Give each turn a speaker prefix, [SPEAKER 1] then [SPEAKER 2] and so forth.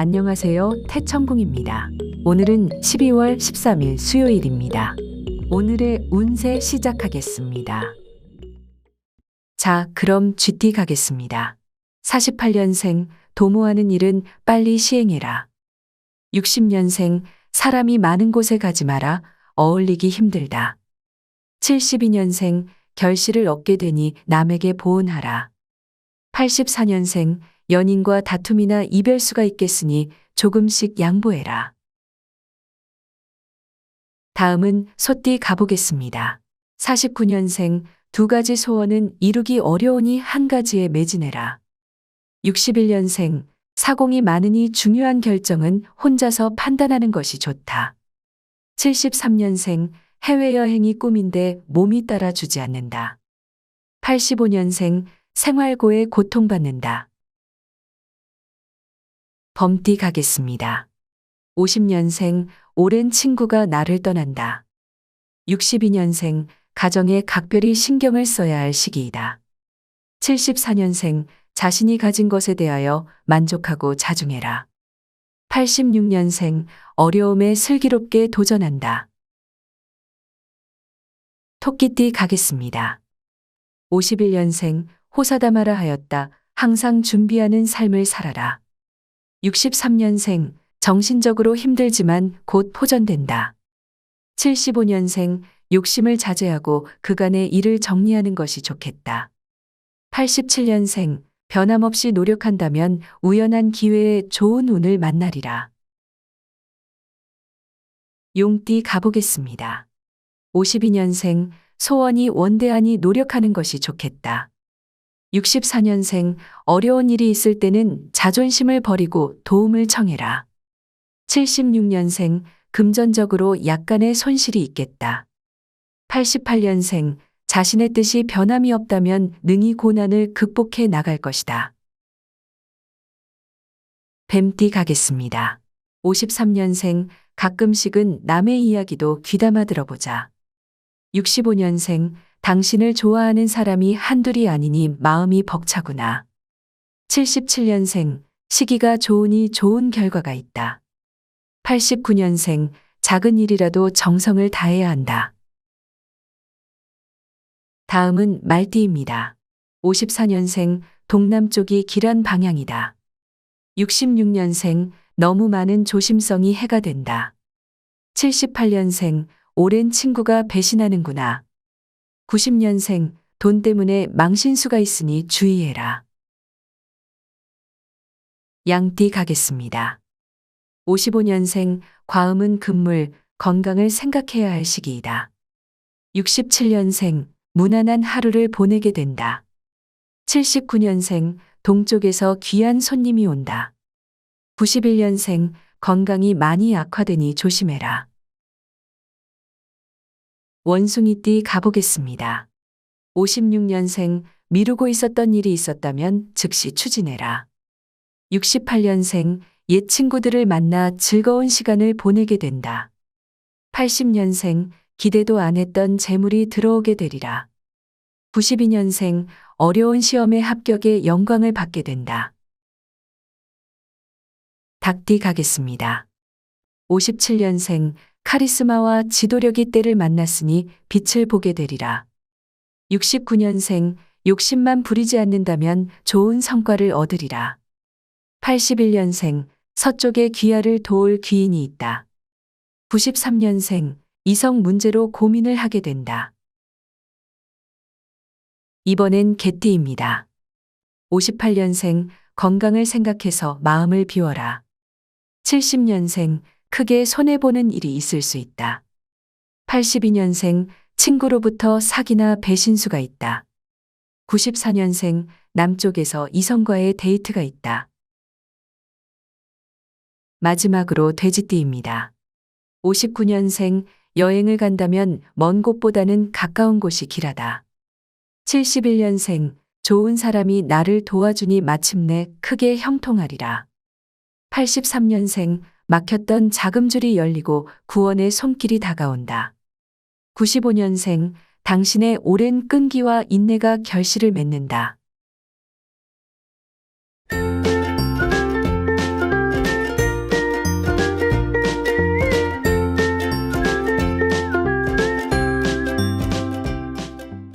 [SPEAKER 1] 안녕하세요. 태천궁입니다. 오늘은 12월 13일 수요일입니다. 오늘의 운세 시작하겠습니다. 자, 그럼 GT 가겠습니다. 48년생, 도모하는 일은 빨리 시행해라. 60년생, 사람이 많은 곳에 가지 마라. 어울리기 힘들다. 72년생, 결실을 얻게 되니 남에게 보은하라. 84년생, 연인과 다툼이나 이별수가 있겠으니 조금씩 양보해라. 다음은 소띠 가보겠습니다. 49년생, 두 가지 소원은 이루기 어려우니 한 가지에 매진해라. 61년생, 사공이 많으니 중요한 결정은 혼자서 판단하는 것이 좋다. 73년생, 해외여행이 꿈인데 몸이 따라주지 않는다. 85년생, 생활고에 고통받는다. 범띠 가겠습니다. 50년생, 오랜 친구가 나를 떠난다. 62년생, 가정에 각별히 신경을 써야 할 시기이다. 74년생, 자신이 가진 것에 대하여 만족하고 자중해라. 86년생, 어려움에 슬기롭게 도전한다. 토끼띠 가겠습니다. 51년생, 호사다마라 하였다. 항상 준비하는 삶을 살아라. 63년생, 정신적으로 힘들지만 곧 포전된다. 75년생, 욕심을 자제하고 그간의 일을 정리하는 것이 좋겠다. 87년생, 변함없이 노력한다면 우연한 기회에 좋은 운을 만나리라. 용띠 가보겠습니다. 52년생, 소원이 원대하니 노력하는 것이 좋겠다. 64년생, 어려운 일이 있을 때는 자존심을 버리고 도움을 청해라. 76년생, 금전적으로 약간의 손실이 있겠다. 88년생, 자신의 뜻이 변함이 없다면 능히 고난을 극복해 나갈 것이다. 뱀띠 가겠습니다. 53년생, 가끔씩은 남의 이야기도 귀담아 들어보자. 65년생, 당신을 좋아하는 사람이 한둘이 아니니 마음이 벅차구나. 77년생, 시기가 좋으니 좋은 결과가 있다. 89년생, 작은 일이라도 정성을 다해야 한다. 다음은 말띠입니다. 54년생, 동남쪽이 길한 방향이다. 66년생, 너무 많은 조심성이 해가 된다. 78년생, 오랜 친구가 배신하는구나. 90년생, 돈 때문에 망신수가 있으니 주의해라. 양띠 가겠습니다. 55년생, 과음은 금물, 건강을 생각해야 할 시기이다. 67년생, 무난한 하루를 보내게 된다. 79년생, 동쪽에서 귀한 손님이 온다. 91년생, 건강이 많이 악화되니 조심해라. 원숭이띠 가보겠습니다. 56년생, 미루고 있었던 일이 있었다면 즉시 추진해라. 68년생, 옛 친구들을 만나 즐거운 시간을 보내게 된다. 80년생, 기대도 안 했던 재물이 들어오게 되리라. 92년생, 어려운 시험에 합격해 영광을 받게 된다. 닭띠 가겠습니다. 57년생, 카리스마와 지도력이 때를 만났으니 빛을 보게 되리라. 69년생, 욕심만 부리지 않는다면 좋은 성과를 얻으리라. 81년생, 서쪽에 귀하를 도울 귀인이 있다. 93년생, 이성 문제로 고민을 하게 된다. 이번엔 개띠입니다. 58년생, 건강을 생각해서 마음을 비워라. 70년생, 크게 손해보는 일이 있을 수 있다. 82년생, 친구로부터 사기나 배신수가 있다. 94년생, 남쪽에서 이성과의 데이트가 있다. 마지막으로 돼지띠입니다. 59년생, 여행을 간다면 먼 곳보다는 가까운 곳이 길하다. 71년생, 좋은 사람이 나를 도와주니 마침내 크게 형통하리라. 83년생, 막혔던 자금줄이 열리고 구원의 손길이 다가온다. 95년생, 당신의 오랜 끈기와 인내가 결실을 맺는다.